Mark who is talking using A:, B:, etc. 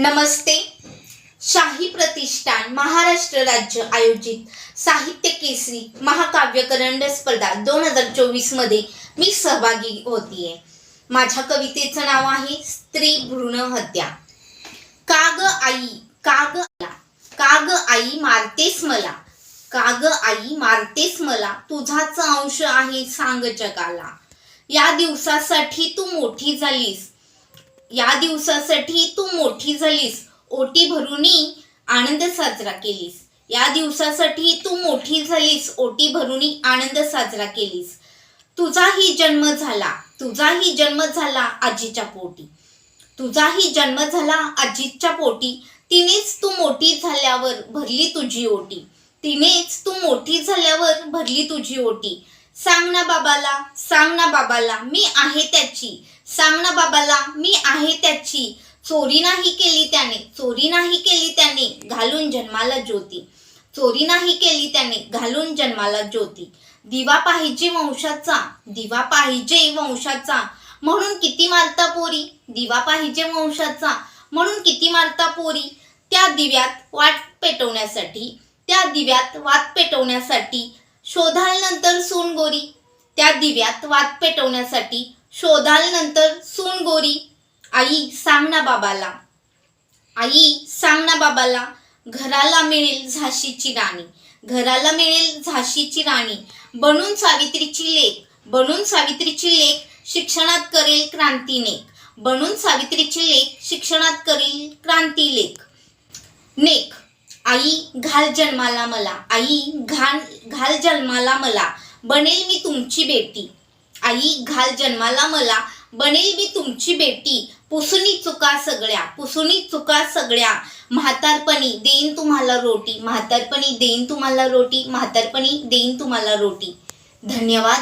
A: नमस्ते. शाही प्रतिष्ठान महाराष्ट्र राज्य आयोजित साहित्य केसरी महाकाव्य करंड स्पर्धा दोन हजार चोवीसमध्ये मी सहभागी होतीये. माझ्या कवितेचं नाव आहे स्त्री भ्रूण हत्या. काग आई काग काग आई मारतेस मला. काग आई मारतेस मला. तुझाच अंश आहे सांग जगाला. या दिवसासाठी तू मोठी झालीस. या दिवसासाठी तू मोठी झालीस ओटी भरूनी आनंद साजरा केलीस. या दिवसासाठी तू मोठी झालीस ओटी भरूनी आनंद साजरा केलीस. तुझाही जन्म झाला तुझाही जन्म झाला आजीच्या पोटी. तुझाही जन्म झाला आजीच्या पोटी. तिनेच तू मोठी झाल्यावर भरली तुझी ओटी. तिनेच तू मोठी झाल्यावर भरली तुझी ओटी. सांग ना बाबाला सांग ना बाबाला मी आहे त्याची. सांग ना बाबाला मी आहे त्याची. चोरी नाही केली त्याने चोरी नाही केली त्याने घालून जन्माला ज्योती. चोरी नाही केली त्याने घालून जन्माला ज्योती. दिवा पाहिजे वंशाचा दिवा पाहिजे वंशाचा. म्हणून किती मारता पोरी? दिवा पाहिजे वंशाचा म्हणून किती मारता पोरी? त्या दिव्यात वाट पेटवण्यासाठी त्या दिव्यात वात पेटवण्यासाठी शोधाल नंतर सोनगोरी त्या दिव्यात वात पेटवण्यासाठी शोधाल नंतर सून गोरी आई सांग ना बाबाला. आई सांग ना बाबाला घराला मिळेल झाशीची राणी घराला मिळेल झाशीची राणी. बनून सावित्रीची लेख बनून सावित्रीची लेख शिक्षणात करेल क्रांती नेक. बनून सावित्रीची लेख शिक्षणात करेल क्रांती लेख. नेक आई घाल जन्माला मला आई घाल घाल जन्माला मला. बनेल मी तुमची बेटी. आई घाल जन्माला मला. बनेल मी तुमची बेटी. पुसुनी चुका सगळ्या पुसुनी चुका सगळ्या. म्हातारपणी देईन तुम्हाला रोटी म्हातारपणी देईन तुम्हाला रोटी म्हातारपणी देईन तुम्हाला रोटी. धन्यवाद.